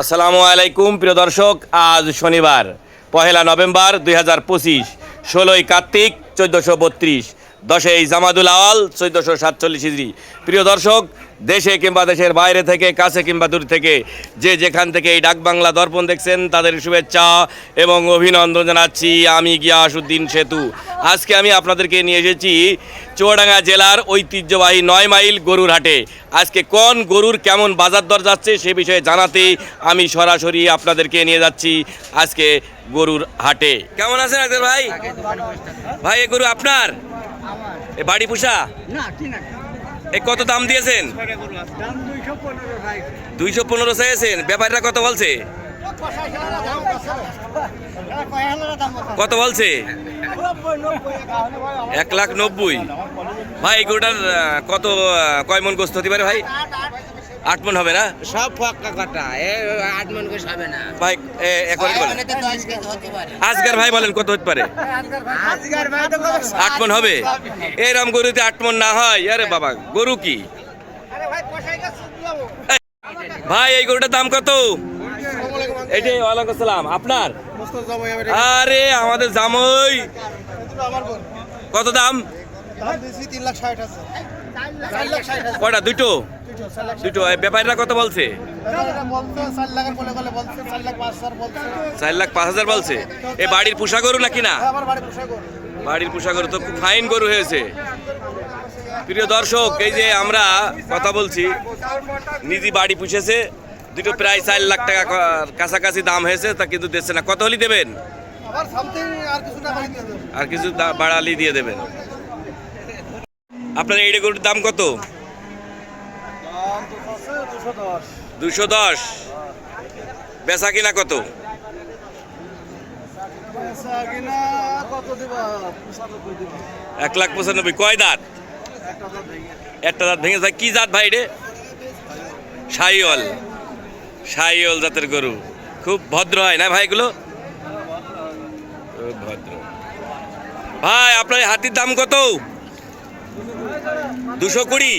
আসসালামু আলাইকুম প্রিয় দর্শক। আজ শনিবার পহেলা নভেম্বর দুই হাজার পঁচিশ ষোলোই কার্তিক চোদ্দোশো বত্রিশ। দশই জামাদুল আওয়াল চোদ্দোশো সাতচল্লিশ ইজরি প্রিয় দর্শক দেশে কিংবা দেশের বাইরে থেকে কাছে কিংবা দূর থেকে যে যেখান থেকে এই ডাকবাংলা দর্পণ দেখছেন তাদের শুভেচ্ছা এবং অভিনন্দন জানাচ্ছি আমি গিয়াসুদ্দিন সেতু। আজকে আমি আপনাদেরকে নিয়ে এসেছি চুয়াডাঙ্গা জেলার ঐতিহ্যবাহী নয় মাইল গরুর হাটে। আজকে কোন গরুর কেমন বাজার দর যাচ্ছে সে বিষয়ে জানাতে আমি সরাসরি আপনাদেরকে নিয়ে যাচ্ছি আজকে গরুর হাটে। কেমন আছেন ভাই? ভাই গরু আপনার? এ বাড়ি পুষা? এ কত দাম দিয়েছেন? দুইশো পনেরো চেয়েছেন ব্যাপারীরা কত বলছে? কত বলছে? এক লাখ নব্বই। ভাই গরুটার কত কয় মন গোস্ত হতে পারে ভাই? আট মন হবে না? সব ফাঁকা কাটা এ আট মন করে হবে না। ভাই এখন বলেন। আজকের ভাই বলেন কত হতে পারে? আজকের ভাই তো আট মন হবে। এরম গরুতে আট মন না হয়। আরে বাবা গরু কি? ভাই এই গরুটার দাম কত? এটাই ওয়ালাইকুম আসসালাম। আপনার? আরে আমাদের জামই। কত দাম? কটা দুটো? দুটো এই ব্যাপারীরা কত বলছে? চার লাখ পাঁচ হাজার বলছে। এ বাড়ির পোষা গরু নাকি না? বাড়ির পোষা গরু। তো খুব ফাইন গরু হয়েছে। প্রিয় দর্শক এই যে আমরা কথা বলছি নিজে বাড়ি পুষেছে দুটো প্রায় চার লাখ টাকা কাছাকাছি দাম হয়েছে তা কিন্তু দিচ্ছে না। কত হলি দেবেন? আর কিছু বাড়ালি দিয়ে দেবেন। আপনার এই গরুর দাম কত? দুশো দশ। বেচা কিনা কত? এক লাখ পঁচানব্বই। কয় দাঁত? একটা দাঁত ভেঙে যায়। কি জাত ভাই রে? সাইওয়াল সাইওয়াল জাতের গরু। খুব ভদ্র হয় না ভাইগুলো ভদ্র। ভাই, আপনার হাতির দাম কত? দুশো কুড়ি।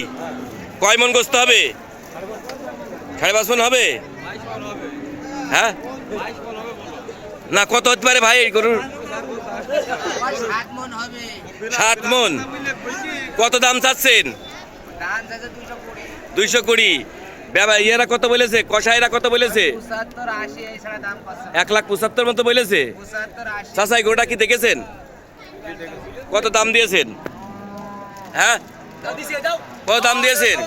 কয় মন গোস্ত হবে? সাড়ে পাঁচ মন হবে? হ্যাঁ? না, কত হতে পারে ভাই গরুর? সাত মন কত দাম চাচ্ছেন? দুইশো কুড়ি। ইয়েরা কত বলেছে? কষাইরা কত বলেছে? এক লাখ পঁচাত্তর মতো বলেছে? চাষাই গোটা কি দেখেছেন? কত দাম দিয়েছেন? হ্যাঁ? কত দাম দিয়েছেন?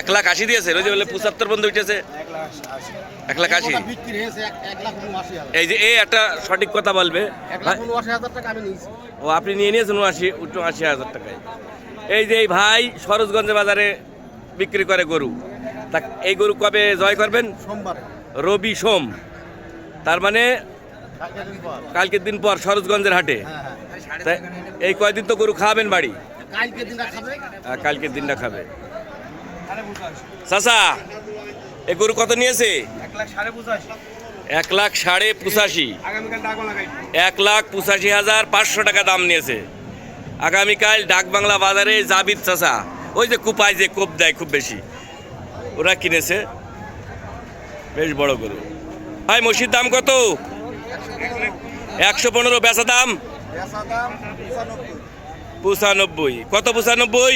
এক লাখ আশি দিয়েছেন। ওই যে বলে পঁচাত্তর বন্ধু উঠেছে। এক লাখ আশি। এই যে এই একটা সঠিক কথা বলবে। ও আপনি নিয়ে নিয়েছেন উনআশি উনআশি হাজার টাকায়। এই যে এই ভাই সরোজগঞ্জ বাজারে বিক্রি করে গরু। তা এই গরু কবে জয় করবেন? সোমবার। রবি সোম। তার মানে কালকের দিন পর। সরোজগঞ্জের হাটে। এই কয়দিন তো গরু খাওয়াবেন বাড়ি? কালকে দিনটা খাবে? আর কালকের দিনটা খাবে। চাচা এই গরু কত নিয়েছে? এক লাখ সাড়ে পঁচাশি। এক লাখ পঁচাশি। হাজার পাঁচশো টাকা দাম নিয়েছে। আগামীকাল ডাকবাংলা বাজারে জাবিদ চাচা। ওই যে কুপায় যে কোপ দেয় খুব বেশি। ওরা কিনেছে। বেশ বড় গরু। ভাই মসির দাম কত? একশো পনেরো। বেচা দাম? পঁচানব্বই। কত পঁচানব্বই?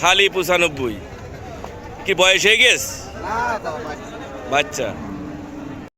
খালি পঁচানব্বই। কি বয়স হয়ে গেছ? বাচ্চা।